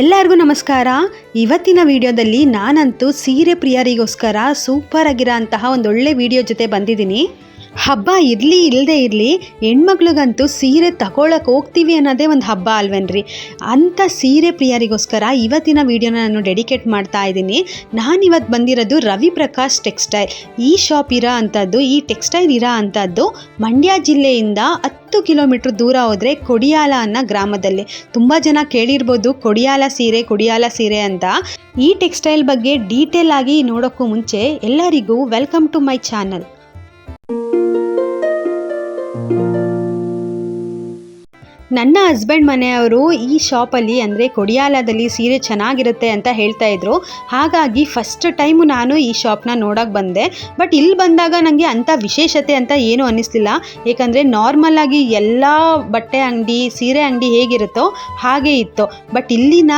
ಎಲ್ಲರಿಗೂ ನಮಸ್ಕಾರ. ಇವತ್ತಿನ ವಿಡಿಯೋದಲ್ಲಿ ನಾನಂತೂ ಸೀರೆ ಪ್ರಿಯರಿಗೋಸ್ಕರ ಸೂಪರ್ ಆಗಿರೋ ಅಂತಹ ಒಂದೊಳ್ಳೆ ವಿಡಿಯೋ ಜೊತೆ ಬಂದಿದ್ದೀನಿ. ಹಬ್ಬ ಇರಲಿ ಇಲ್ಲದೆ ಇರಲಿ, ಹೆಣ್ಮಕ್ಳಿಗಂತೂ ಸೀರೆ ತಗೊಳಕ್ಕೆ ಹೋಗ್ತೀವಿ ಅನ್ನೋದೇ ಒಂದು ಹಬ್ಬ ಅಲ್ವೇನ್ರಿ? ಅಂಥ ಸೀರೆ ಪ್ರಿಯರಿಗೋಸ್ಕರ ಇವತ್ತಿನ ವಿಡಿಯೋನ ನಾನು ಡೆಡಿಕೇಟ್ ಮಾಡ್ತಾ ಇದ್ದೀನಿ. ನಾನಿವತ್ತು ಬಂದಿರೋದು ರವಿ ಪ್ರಕಾಶ್ ಟೆಕ್ಸ್ಟೈಲ್. ಈ ಶಾಪ್ ಇರೋ ಅಂಥದ್ದು ಈ ಟೆಕ್ಸ್ಟೈಲ್ ಇರೋ ಅಂಥದ್ದು ಮಂಡ್ಯ ಜಿಲ್ಲೆಯಿಂದ ಹತ್ತು ಕಿಲೋಮೀಟ್ರ್ ದೂರ ಹೋದರೆ ಕೊಡಿಯಾಲ ಅನ್ನೋ ಗ್ರಾಮದಲ್ಲಿ. ತುಂಬ ಜನ ಕೇಳಿರ್ಬೋದು, ಕೊಡಿಯಾಲ ಸೀರೆ ಕೊಡಿಯಾಲ ಸೀರೆ ಅಂತ. ಈ ಟೆಕ್ಸ್ಟೈಲ್ ಬಗ್ಗೆ ಡೀಟೇಲ್ ಆಗಿ ನೋಡೋಕ್ಕೂ ಮುಂಚೆ ಎಲ್ಲರಿಗೂ ವೆಲ್ಕಮ್ ಟು ಮೈ ಚಾನಲ್. ನನ್ನ ಹಸ್ಬೆಂಡ್ ಮನೆಯವರು ಈ ಶಾಪಲ್ಲಿ ಅಂದರೆ ಕೊಡಿಯಾಲದಲ್ಲಿ ಸೀರೆ ಚೆನ್ನಾಗಿರುತ್ತೆ ಅಂತ ಹೇಳ್ತಾ ಇದ್ರು. ಹಾಗಾಗಿ ಫಸ್ಟ್ ಟೈಮು ನಾನು ಈ ಶಾಪ್ನ ನೋಡೋಕೆ ಬಂದೆ. ಬಟ್ ಇಲ್ಲಿ ಬಂದಾಗ ನನಗೆ ಅಂಥ ವಿಶೇಷತೆ ಅಂತ ಏನೂ ಅನ್ನಿಸ್ಲಿಲ್ಲ. ಏಕೆಂದರೆ ನಾರ್ಮಲ್ ಆಗಿ ಎಲ್ಲ ಬಟ್ಟೆ ಅಂಗಡಿ, ಸೀರೆ ಅಂಗಡಿ ಹೇಗಿರುತ್ತೋ ಹಾಗೆ ಇತ್ತು. ಬಟ್ ಇಲ್ಲಿನ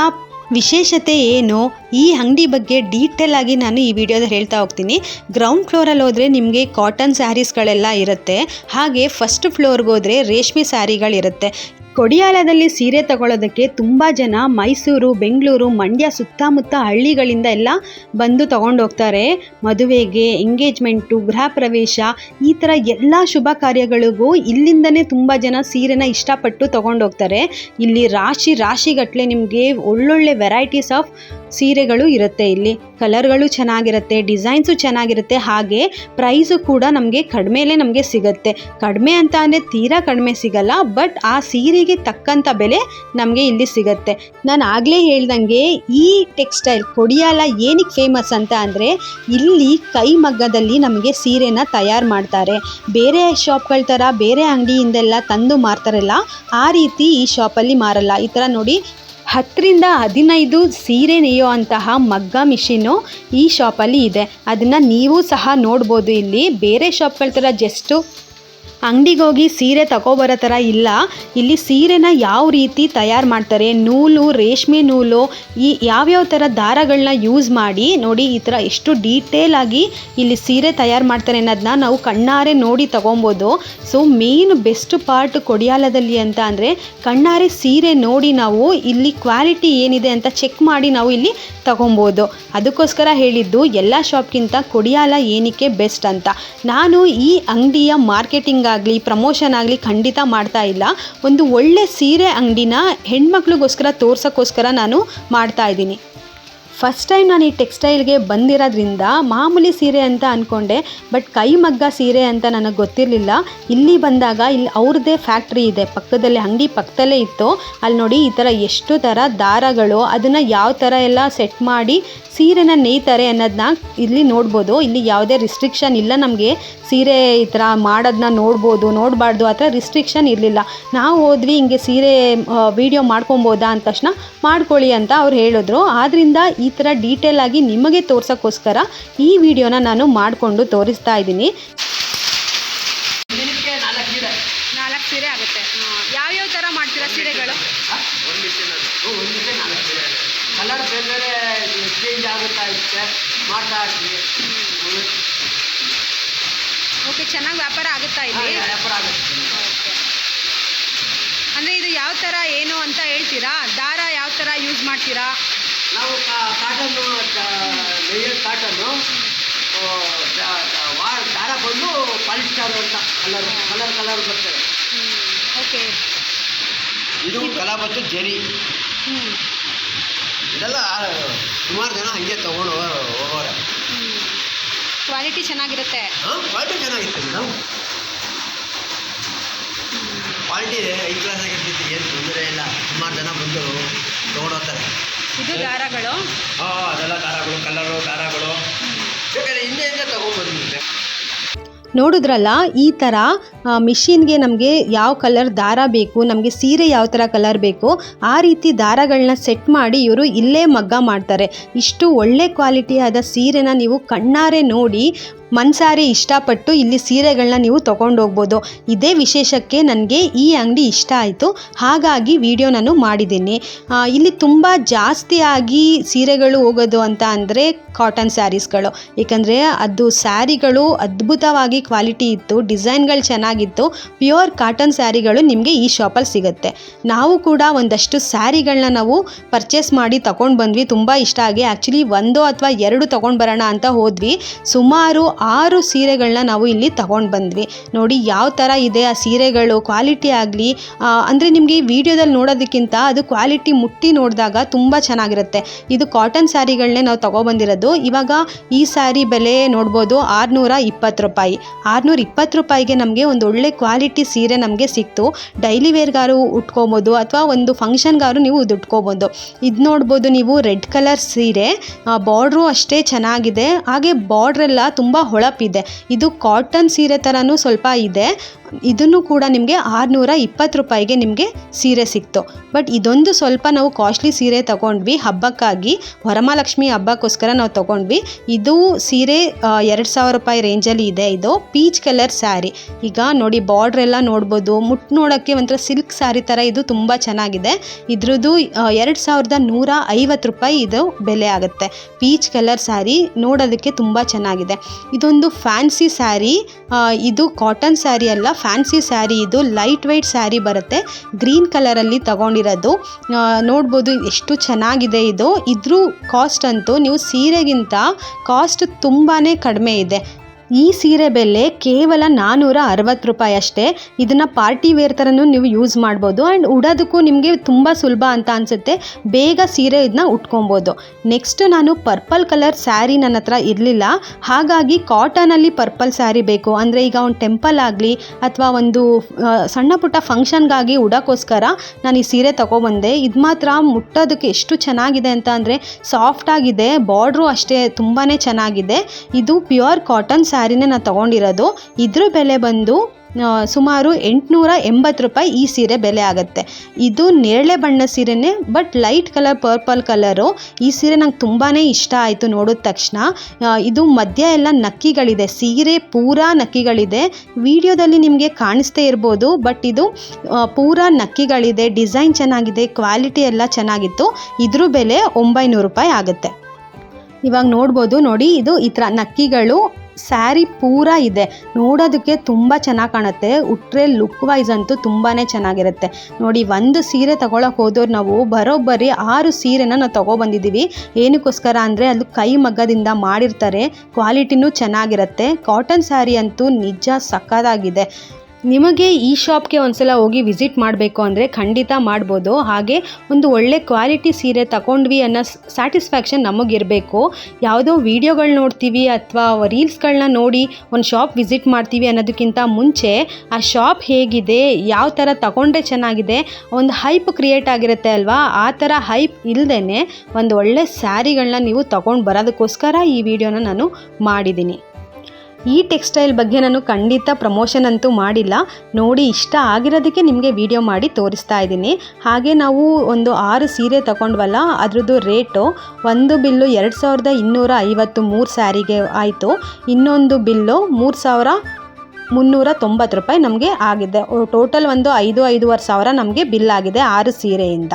ವಿಶೇಷತೆ ಏನು? ಈ ಅಂಗಡಿ ಬಗ್ಗೆ ಡೀಟೇಲ್ ಆಗಿ ನಾನು ಈ ವಿಡಿಯೋದಲ್ಲಿ ಹೇಳ್ತಾ ಹೋಗ್ತೀನಿ. ಗ್ರೌಂಡ್ ಫ್ಲೋರಲ್ಲಿ ಹೋದರೆ ನಿಮಗೆ ಕಾಟನ್ ಸ್ಯಾರೀಸ್ಗಳೆಲ್ಲ ಇರುತ್ತೆ. ಹಾಗೆ ಫಸ್ಟ್ ಫ್ಲೋರ್ಗೆ ಹೋದರೆ ರೇಷ್ಮೆ ಸ್ಯಾರಿಗಳಿರುತ್ತೆ ಕೊಡಿಯಾಲದಲ್ಲಿ ಸೀರೆ ತಗೊಳ್ಳೋದಕ್ಕೆ ತುಂಬ ಜನ ಮೈಸೂರು, ಬೆಂಗಳೂರು, ಮಂಡ್ಯ ಸುತ್ತಮುತ್ತ ಹಳ್ಳಿಗಳಿಂದ ಎಲ್ಲ ಬಂದು ತಗೊಂಡು ಹೋಗ್ತಾರೆ. ಮದುವೆಗೆ, ಎಂಗೇಜ್ಮೆಂಟು, ಗೃಹ ಪ್ರವೇಶ ಈ ಥರ ಎಲ್ಲ ಶುಭ ಕಾರ್ಯಗಳಿಗೂ ಇಲ್ಲಿಂದನೇ ತುಂಬ ಜನ ಸೀರೆನ ಇಷ್ಟಪಟ್ಟು ತಗೊಂಡು ಹೋಗ್ತಾರೆ. ಇಲ್ಲಿ ರಾಶಿ ರಾಶಿಗಟ್ಟಲೆ ನಿಮಗೆ ಒಳ್ಳೊಳ್ಳೆ ವೆರೈಟೀಸ್ ಆಫ್ ಸೀರೆಗಳು ಇರುತ್ತೆ ಇಲ್ಲಿ, ಕಲರ್ಗಳು ಚೆನ್ನಾಗಿರುತ್ತೆ, ಡಿಸೈನ್ಸು ಚೆನ್ನಾಗಿರುತ್ತೆ, ಹಾಗೆ ಪ್ರೈಸು ಕೂಡ ನಮಗೆ ಕಡಿಮೆಲೇ ನಮಗೆ ಸಿಗುತ್ತೆ. ಕಡಿಮೆ ಅಂತ ಅಂದರೆ ತೀರಾ ಕಡಿಮೆ ಸಿಗಲ್ಲ, ಬಟ್ ಆ ಸೀರೆಗೆ ತಕ್ಕಂಥ ಬೆಲೆ ನಮಗೆ ಇಲ್ಲಿ ಸಿಗುತ್ತೆ. ನಾನು ಆಗಲೇ ಹೇಳ್ದಂಗೆ ಈ ಟೆಕ್ಸ್ಟೈಲ್ ಕೊಡಿಯಾಲ ಏನಕ್ಕೆ ಫೇಮಸ್ ಅಂತ ಅಂದರೆ, ಇಲ್ಲಿ ಕೈಮಗ್ಗದಲ್ಲಿ ನಮಗೆ ಸೀರೆನ ತಯಾರು ಮಾಡ್ತಾರೆ. ಬೇರೆ ಶಾಪ್ಗಳ ಥರ, ಬೇರೆ ಅಂಗಡಿಯಿಂದೆಲ್ಲ ತಂದು ಮಾರ್ತಾರಲ್ಲ, ಆ ರೀತಿ ಈ ಶಾಪಲ್ಲಿ ಮಾರಲ್ಲ. ಈ ಥರ ನೋಡಿ ಹತ್ತರಿಂದ ಹದಿನೈದು ಸೀರೆ ನೇಯೋ ಅಂತಹ ಮಗ್ಗ ಮಿಷಿನು ಈ ಶಾಪಲ್ಲಿ ಇದೆ. ಅದನ್ನು ನೀವು ಸಹ ನೋಡ್ಬೋದು ಇಲ್ಲಿ. ಬೇರೆ ಶಾಪ್ಗಳ ಥರ ಜಸ್ಟು ಅಂಗಡಿಗೆ ಹೋಗಿ ಸೀರೆ ತಗೊಬರೋ ಥರ ಇಲ್ಲ. ಇಲ್ಲಿ ಸೀರೆನ ಯಾವ ರೀತಿ ತಯಾರು ಮಾಡ್ತಾರೆ, ನೂಲು, ರೇಷ್ಮೆ ನೂಲು, ಈ ಯಾವ್ಯಾವ ಥರ ದಾರಗಳನ್ನ ಯೂಸ್ ಮಾಡಿ ನೋಡಿ ಈ ಥರ ಎಷ್ಟು ಡೀಟೇಲ್ ಆಗಿ ಇಲ್ಲಿ ಸೀರೆ ತಯಾರು ಮಾಡ್ತಾರೆ ಅನ್ನೋದನ್ನ ನಾವು ಕಣ್ಣಾರೆ ನೋಡಿ ತಗೊಬೋದು. ಸೊ ಮೇನ್ ಬೆಸ್ಟ್ ಪಾರ್ಟ್ ಕೊಡಿಯಾಲದಲ್ಲಿ ಅಂತ ಅಂದರೆ ಕಣ್ಣಾರೆ ಸೀರೆ ನೋಡಿ ನಾವು ಇಲ್ಲಿ ಕ್ವಾಲಿಟಿ ಏನಿದೆ ಅಂತ ಚೆಕ್ ಮಾಡಿ ನಾವು ಇಲ್ಲಿ ತಗೊಬೋದು. ಅದಕ್ಕೋಸ್ಕರ ಹೇಳಿದ್ದು, ಎಲ್ಲ ಶಾಪ್ಗಿಂತ ಕೊಡಿಯಾಲ ಏನಕ್ಕೆ ಬೆಸ್ಟ್ ಅಂತ. ನಾನು ಈ ಅಂಗಡಿಯ ಮಾರ್ಕೆಟಿಂಗ್ ಆಗಲಿ ಪ್ರಮೋಷನ್ ಆಗಲಿ ಖಂಡಿತ ಮಾಡ್ತಾ ಇಲ್ಲ. ಒಂದು ಒಳ್ಳೆ ಸೀರೆ ಅಂಗಡಿನ ಹೆಣ್ಮಕ್ಳಿಗೋಸ್ಕರ, ತೋರ್ಸೋಕ್ಕೋಸ್ಕರ ನಾನು ಮಾಡ್ತಾ ಇದ್ದೀನಿ. ಫಸ್ಟ್ ಟೈಮ್ ನಾನು ಈ ಟೆಕ್ಸ್ಟೈಲ್ಗೆ ಬಂದಿರೋದ್ರಿಂದ ಮಾಮೂಲಿ ಸೀರೆ ಅಂತ ಅಂದ್ಕೊಂಡೆ ಬಟ್ ಕೈಮಗ್ಗ ಸೀರೆ ಅಂತ ನನಗೆ ಗೊತ್ತಿರಲಿಲ್ಲ. ಇಲ್ಲಿ ಬಂದಾಗ ಇಲ್ಲಿ ಅವ್ರದ್ದೇ ಫ್ಯಾಕ್ಟ್ರಿ ಇದೆ, ಪಕ್ಕದಲ್ಲಿ ಅಂಗಡಿ ಪಕ್ಕದಲ್ಲೇ ಇತ್ತು. ಅಲ್ಲಿ ನೋಡಿ ಈ ಥರ ಎಷ್ಟು ಥರ ದಾರಗಳು, ಅದನ್ನು ಯಾವ ಥರ ಎಲ್ಲ ಸೆಟ್ ಮಾಡಿ ಸೀರೆನ ನೇಯ್ತಾರೆ ಅನ್ನೋದನ್ನ ಇಲ್ಲಿ ನೋಡ್ಬೋದು. ಇಲ್ಲಿ ಯಾವುದೇ ರಿಸ್ಟ್ರಿಕ್ಷನ್ ಇಲ್ಲ ನಮಗೆ. ಸೀರೆ ಈ ಥರ ಮಾಡೋದನ್ನ ನೋಡ್ಬೋದು, ನೋಡಬಾರ್ದು, ಆ ಥರ ರಿಸ್ಟ್ರಿಕ್ಷನ್ ಇರಲಿಲ್ಲ. ನಾವು ಹೋದ್ವಿ, ಹಿಂಗೆ ಸೀರೆ ವಿಡಿಯೋ ಮಾಡ್ಕೊಬೋದಾ ಅಂದ ತಕ್ಷಣ ಮಾಡ್ಕೊಳ್ಳಿ ಅಂತ ಅವ್ರು ಹೇಳಿದ್ರು. ಆದ್ದರಿಂದ ಈ ಥರ ಡೀಟೇಲ್ ಆಗಿ ನಿಮಗೆ ತೋರ್ಸೋಕ್ಕೋಸ್ಕರ ಈ ವಿಡಿಯೋನ ನಾನು ಮಾಡಿಕೊಂಡು ತೋರಿಸ್ತಾ ಇದ್ದೀನಿ. ನಾಲ್ಕು ಸೀರೆ. ಆಗುತ್ತೆ. ಯಾವ್ಯಾವ ಥರ ಮಾಡ್ತೀರಾ ಸೀರೆಗಳು? ಕಲರ್ ಬೇರೆ ಬೇರೆ ಚೇಂಜ್ ಆಗುತ್ತಾ ಇರುತ್ತೆ. ಮಾಡ್ತಾ ಇರ್ತೀವಿ. ಓಕೆ ಚೆನ್ನಾಗಿ ವ್ಯಾಪಾರ ಆಗುತ್ತಾ ಇಲ್ಲಿ? ವ್ಯಾಪಾರ ಆಗುತ್ತೆ. ಅಂದರೆ ಇದು ಯಾವ ಥರ ಏನು ಅಂತ ಹೇಳ್ತೀರಾ? ದಾರ ಯಾವ ಥರ ಯೂಸ್ ಮಾಡ್ತೀರಾ? ನಾವು ಕಾಟನ್ನು ಲೇಯರ್ ಕಾಟನ್ನು ದಾರ ಬಂದು ಪಾಲಿಸ್ಟರ್ ಅಂತ ಕಲರ್ ಕಲರ್ ಕಲರ್ ಬರ್ತದೆ. ಓಕೆ ಇದು ಕಲಾ ಮತ್ತು ಜರಿ. ಇದೆಲ್ಲ ಸುಮಾರು ಜನ ಹಂಗೆ ತಗೊಂಡು ಹೋಗೋರೆ. ಕ್ವಾಲಿಟಿ ಚೆನ್ನಾಗಿರುತ್ತೆ. ಹಾಂ ಕ್ವಾಲಿಟಿ ಚೆನ್ನಾಗಿತ್ತು ಮೇಡಮ್ ಕ್ವಾಲಿಟಿ ಐ ಕ್ಲಾಸ್ ಆಗಿರ್ತೈತಿ ಏನು ತೊಂದರೆ ಇಲ್ಲ. ಸುಮಾರು ಜನ ಬಂದು ತೊಗೊಂಡೋಗ್ತಾರೆ ಇದು ದಾರಗಳು. ಹಾಂ ಅದೆಲ್ಲ ದಾರಗಳು ಕಲರು ದಾರಗಳು. ಬೇಕಾದ್ರೆ ಹಿಂದೆ ಹಿಂದೆ ತೊಗೊಂಡ್ಬಂದಿದ್ದೆ ನೋಡಿದ್ರಲ್ಲ, ಈ ಥರ ಮಿಷಿನ್ಗೆ ನಮಗೆ ಯಾವ ಕಲರ್ ದಾರ ಬೇಕು, ನಮಗೆ ಸೀರೆ ಯಾವ ಥರ ಕಲರ್ ಬೇಕು, ಆ ರೀತಿ ದಾರಗಳನ್ನ ಸೆಟ್ ಮಾಡಿ ಇವರು ಇಲ್ಲೇ ಮಗ್ಗ ಮಾಡ್ತಾರೆ. ಇಷ್ಟು ಒಳ್ಳೆ ಕ್ವಾಲಿಟಿಯಾದ ಸೀರೆನ ನೀವು ಕಣ್ಣಾರೆ ನೋಡಿ, ಮನ್ಸಾರೆ ಇಷ್ಟಪಟ್ಟು ಇಲ್ಲಿ ಸೀರೆಗಳನ್ನ ನೀವು ತೊಗೊಂಡೋಗ್ಬೋದು ಇದೇ ವಿಶೇಷಕ್ಕೆ ನನಗೆ ಈ ಅಂಗಡಿ ಇಷ್ಟ ಆಯಿತು. ಹಾಗಾಗಿ ವಿಡಿಯೋ ನಾನು ಮಾಡಿದ್ದೀನಿ. ಇಲ್ಲಿ ತುಂಬ ಜಾಸ್ತಿಯಾಗಿ ಸೀರೆಗಳು ಹೋಗೋದು ಅಂತ ಅಂದರೆ ಕಾಟನ್ ಸ್ಯಾರೀಸ್ಗಳು ಏಕೆಂದರೆ ಅದು ಸ್ಯಾರಿಗಳು ಅದ್ಭುತವಾಗಿ ಕ್ವಾಲಿಟಿ ಇತ್ತು ಡಿಸೈನ್ಗಳು ಚೆನ್ನಾಗಿತ್ತು ಪ್ಯೂರ್ ಕಾಟನ್ ಸ್ಯಾರಿಗಳು ನಿಮಗೆ ಈ ಶಾಪಲ್ಲಿ ಸಿಗುತ್ತೆ. ನಾವು ಕೂಡ ಒಂದಷ್ಟು ಸ್ಯಾರಿಗಳನ್ನ ನಾವು ಪರ್ಚೇಸ್ ಮಾಡಿ ತೊಗೊಂಡು ಬಂದ್ವಿ, ತುಂಬ ಇಷ್ಟ ಆಗಿ. ಆ್ಯಕ್ಚುಲಿ ಒಂದು ಅಥವಾ ಎರಡು ತೊಗೊಂಡು ಬರೋಣ ಅಂತ ಹೋದ್ವಿ. ಸುಮಾರು ಆರು ಸೀರೆಗಳನ್ನ ನಾವು ಇಲ್ಲಿ ತೊಗೊಂಡು ಬಂದ್ವಿ. ನೋಡಿ ಯಾವ ಥರ ಇದೆ ಆ ಸೀರೆಗಳು ಕ್ವಾಲಿಟಿ ಆಗಲಿ ಅಂದರೆ ನಿಮಗೆ ವಿಡಿಯೋದಲ್ಲಿ ನೋಡೋದಕ್ಕಿಂತ ಅದು ಕ್ವಾಲಿಟಿ ಮುಟ್ಟಿ ನೋಡಿದಾಗ ತುಂಬ ಚೆನ್ನಾಗಿರುತ್ತೆ. ಇದು ಕಾಟನ್ ಸ್ಯಾರಿಗಳನ್ನೇ ನಾವು ತೊಗೊಬಂದಿರೋದು ಇವಾಗ ಈ ಸ್ಯಾರಿ ಬೆಲೆ ನೋಡ್ಬೋದು ಆರುನೂರ ಇಪ್ಪತ್ತು ರೂಪಾಯಿ. ಆರುನೂರ ಇಪ್ಪತ್ತು ರೂಪಾಯಿಗೆ ನಮಗೆ ಒಂದು ಒಳ್ಳೆ ಕ್ವಾಲಿಟಿ ಸೀರೆ ನಮಗೆ ಸಿಕ್ತು. ಡೈಲಿ ವೇರ್ಗಾರು ಉಟ್ಕೋಬೋದು ಅಥವಾ ಒಂದು ಫಂಕ್ಷನ್ಗಾರು ನೀವು ಇದು ಉಟ್ಕೋಬೋದು. ಇದು ನೋಡ್ಬೋದು ನೀವು ರೆಡ್ ಕಲರ್ ಸೀರೆ ಬಾರ್ಡ್ರು ಅಷ್ಟೇ ಚೆನ್ನಾಗಿದೆ. ಹಾಗೆ ಬಾರ್ಡ್ರೆಲ್ಲ ತುಂಬ ಹೊಳಪಿದೆ. ಇದು ಕಾಟನ್ ಸೀರೆ ಥರನೂ ಸ್ವಲ್ಪ ಇದೆ. ಇದನ್ನು ಕೂಡ ನಿಮಗೆ ಆರುನೂರ ಇಪ್ಪತ್ತು ರೂಪಾಯಿಗೆ ನಿಮಗೆ ಸೀರೆ ಸಿಕ್ತು. ಬಟ್ ಇದೊಂದು ಸ್ವಲ್ಪ ನಾವು ಕಾಸ್ಟ್ಲಿ ಸೀರೆ ತಗೊಂಡ್ವಿ. ಹಬ್ಬಕ್ಕಾಗಿ ವರಮಹಾಲಕ್ಷ್ಮಿ ಹಬ್ಬಕ್ಕೋಸ್ಕರ ನಾವು ತಗೊಂಡ್ವಿ. ಇದು ಸೀರೆ ಎರಡು ಸಾವಿರ ರೂಪಾಯಿ ರೇಂಜಲ್ಲಿ ಇದೆ ಇದು. ಪೀಚ್ ಕಲರ್ ಸ್ಯಾರಿ ಈಗ ನೋಡಿ ಬಾರ್ಡ್ರ್ ಎಲ್ಲ ನೋಡ್ಬೋದು. ಮುಟ್ಟು ನೋಡೋಕ್ಕೆ ಒಂಥರ ಸಿಲ್ಕ್ ಸ್ಯಾರಿ ಥರ ಇದು ತುಂಬ ಚೆನ್ನಾಗಿದೆ. ಇದ್ರದ್ದು ಎರಡು ಸಾವಿರದ ನೂರ ಐವತ್ತು ರೂಪಾಯಿ ಇದು ಬೆಲೆ ಆಗುತ್ತೆ. ಪೀಚ್ ಕಲರ್ ಸ್ಯಾರಿ ನೋಡೋದಕ್ಕೆ ತುಂಬ ಚೆನ್ನಾಗಿದೆ. ಇದೊಂದು ಫ್ಯಾನ್ಸಿ ಸ್ಯಾರಿ ಇದು ಕಾಟನ್ ಸ್ಯಾರಿ ಅಲ್ಲ ಫ್ಯಾನ್ಸಿ ಸ್ಯಾರಿ ಇದು. ಲೈಟ್ ವೈಟ್ ಸ್ಯಾರಿ ಬರುತ್ತೆ. ಗ್ರೀನ್ ಕಲರಲ್ಲಿ ತಗೊಂಡಿರೋದು. ನೋಡ್ಬೋದು ಎಷ್ಟು ಚೆನ್ನಾಗಿದೆ ಇದು. ಇದ್ರೂ ಕಾಸ್ಟ್ ಅಂತೂ ನೀವು ಸೀರೆಗಿಂತ ಕಾಸ್ಟ್ ತುಂಬಾ ಕಡಿಮೆ ಇದೆ. ಈ ಸೀರೆ ಬೆಲೆ ಕೇವಲ ನಾನ್ನೂರ ಅರವತ್ತು ರೂಪಾಯಿ ಅಷ್ಟೇ. ಇದನ್ನು ಪಾರ್ಟಿ ವೇರ್ ಥರನೂ ನೀವು ಯೂಸ್ ಮಾಡ್ಬೋದು. ಆ್ಯಂಡ್ ಉಡೋದಕ್ಕೂ ನಿಮಗೆ ತುಂಬ ಸುಲಭ ಅಂತ ಅನಿಸುತ್ತೆ. ಬೇಗ ಸೀರೆ ಇದನ್ನ ಉಟ್ಕೊಬೋದು. ನೆಕ್ಸ್ಟ್ ನಾನು ಪರ್ಪಲ್ ಕಲರ್ ಸ್ಯಾರಿ ನನ್ನ ಹತ್ರ ಇರಲಿಲ್ಲ. ಹಾಗಾಗಿ ಕಾಟನಲ್ಲಿ ಪರ್ಪಲ್ ಸ್ಯಾರಿ ಬೇಕು. ಅಂದರೆ ಈಗ ಒಂದು ಟೆಂಪಲ್ ಆಗಲಿ ಅಥವಾ ಒಂದು ಸಣ್ಣ ಪುಟ್ಟ ಫಂಕ್ಷನ್ಗಾಗಿ ಉಡೋಕ್ಕೋಸ್ಕರ ನಾನು ಈ ಸೀರೆ ತೊಗೊಬಂದೆ. ಇದು ಮಾತ್ರ ಮುಟ್ಟೋದಕ್ಕೆ ಎಷ್ಟು ಚೆನ್ನಾಗಿದೆ ಅಂತ ಅಂದರೆ ಸಾಫ್ಟಾಗಿದೆ ಬಾರ್ಡ್ರು ಅಷ್ಟೇ ತುಂಬಾ ಚೆನ್ನಾಗಿದೆ. ಇದು ಪ್ಯೂರ್ ಕಾಟನ್ ಸ್ಯಾರಿನೇ ನಾನು ತೊಗೊಂಡಿರೋದು. ಇದ್ರ ಬೆಲೆ ಬಂದು ಸುಮಾರು ಎಂಟುನೂರ ಎಂಬತ್ತು ರೂಪಾಯಿ ಈ ಸೀರೆ ಬೆಲೆ ಆಗುತ್ತೆ. ಇದು ನೇರಳೆ ಬಣ್ಣ ಸೀರೆನೇ, but light colour, purple colour. ಈ ಸೀರೆ ನಂಗೆ ತುಂಬಾ ಇಷ್ಟ ಆಯಿತು ನೋಡಿದ ತಕ್ಷಣ. ಇದು ಮಧ್ಯ ಎಲ್ಲ ನಕ್ಕಿಗಳಿದೆ, ಸೀರೆ ಪೂರಾ ನಕ್ಕಿಗಳಿದೆ. ವಿಡಿಯೋದಲ್ಲಿ ನಿಮಗೆ ಕಾಣಿಸ್ತೇ ಇರ್ಬೋದು, ಬಟ್ ಇದು ಪೂರ ಪೂರಾ ನಕ್ಕಿಗಳಿದೆ, ಡಿಸೈನ್ ಚೆನ್ನಾಗಿದೆ, ಕ್ವಾಲಿಟಿ ಎಲ್ಲ ಚೆನ್ನಾಗಿತ್ತು. ಇದ್ರ ಬೆಲೆ ಒಂಬೈನೂರು ರೂಪಾಯಿ ಆಗುತ್ತೆ. ಇವಾಗ ನೋಡ್ಬೋದು ನೋಡಿ, ಇದು ಈ ಥರ ನಕ್ಕಿಗಳು ಸ್ಯಾರಿ ಪೂರ ಇದೆ. ನೋಡೋದಕ್ಕೆ ತುಂಬ ಚೆನ್ನಾಗಿ ಕಾಣುತ್ತೆ. ಉಟ್ರೆ ಲುಕ್ ವೈಸ್ ಅಂತೂ ತುಂಬಾ ಚೆನ್ನಾಗಿರುತ್ತೆ. ನೋಡಿ, ಒಂದು ಸೀರೆ ತಗೊಳಕ್ಕೆ ಹೋದವ್ರು ನಾವು ಬರೋಬ್ಬರಿ ಆರು ಸೀರೆನ ನಾವು ತೊಗೊಬಂದಿದ್ದೀವಿ ಏನಕ್ಕೋಸ್ಕರ ಅಂದರೆ ಅದು ಕೈ ಮಗ್ಗದಿಂದ ಮಾಡಿರ್ತಾರೆ. ಕ್ವಾಲಿಟಿನೂ ಚೆನ್ನಾಗಿರುತ್ತೆ. ಕಾಟನ್ ಸ್ಯಾರಿ ಅಂತೂ ನಿಜ ಸಕ್ಕತ್ತಾಗಿದೆ ನಿಮಗೆ ಈ ಶಾಪ್ಗೆ ಒಂದ್ಸಲ ಹೋಗಿ ವಿಸಿಟ್ ಮಾಡಬೇಕು ಅಂದರೆ ಖಂಡಿತ ಮಾಡ್ಬೋದು. ಹಾಗೆ ಒಂದು ಒಳ್ಳೆ ಕ್ವಾಲಿಟಿ ಸೀರೆ ತಗೊಂಡ್ವಿ ಅನ್ನೋ ಸ್ಯಾಟಿಸ್ಫ್ಯಾಕ್ಷನ್ ನಮಗಿರಬೇಕು. ಯಾವುದೋ ವೀಡಿಯೋಗಳು ನೋಡ್ತೀವಿ ಅಥವಾ ರೀಲ್ಸ್ಗಳನ್ನ ನೋಡಿ ಒಂದು ಶಾಪ್ ವಿಸಿಟ್ ಮಾಡ್ತೀವಿ ಅನ್ನೋದಕ್ಕಿಂತ ಮುಂಚೆ ಆ ಶಾಪ್ ಹೇಗಿದೆ, ಯಾವ ಥರ ತಗೊಂಡ್ರೆ ಚೆನ್ನಾಗಿದೆ, ಒಂದು ಹೈಪ್ ಕ್ರಿಯೇಟ್ ಆಗಿರುತ್ತೆ ಅಲ್ವಾ? ಆ ಥರ ಹೈಪ್ ಇಲ್ಲದೇ ಒಂದು ಒಳ್ಳೆ ಸ್ಯಾರಿಗಳನ್ನ ನೀವು ತಗೊಂಡು ಬರೋದಕ್ಕೋಸ್ಕರ ಈ ವಿಡಿಯೋನ ನಾನು ಮಾಡಿದ್ದೀನಿ. ಈ ಟೆಕ್ಸ್ಟೈಲ್ ಬಗ್ಗೆ ನಾನು ಖಂಡಿತ ಪ್ರಮೋಷನ್ ಅಂತೂ ಮಾಡಿಲ್ಲ. ನೋಡಿ ಇಷ್ಟ ಆಗಿರೋದಕ್ಕೆ ನಿಮಗೆ ವಿಡಿಯೋ ಮಾಡಿ ತೋರಿಸ್ತಾ ಇದ್ದೀನಿ. ಹಾಗೆ ನಾವು ಒಂದು ಆರು ಸೀರೆ ತಗೊಂಡ್ವಲ್ಲ, ಅದ್ರದ್ದು ರೇಟು ಒಂದು ಬಿಲ್ಲು ಎರಡು ಸಾವಿರದ ಇನ್ನೂರ ಐವತ್ತು ಮೂರು ಸ್ಯಾರಿಗೆ ಆಯಿತು. ಇನ್ನೊಂದು ಬಿಲ್ಲು ಮೂರು ಸಾವಿರ ಮುನ್ನೂರ ತೊಂಬತ್ತು ರೂಪಾಯಿ ನಮಗೆ ಆಗಿದೆ. ಟೋಟಲ್ ಒಂದು ಐದು ಐದೂವರೆ ಸಾವಿರ ನಮಗೆ ಬಿಲ್ ಆಗಿದೆ ಆರು ಸೀರೆಯಿಂದ.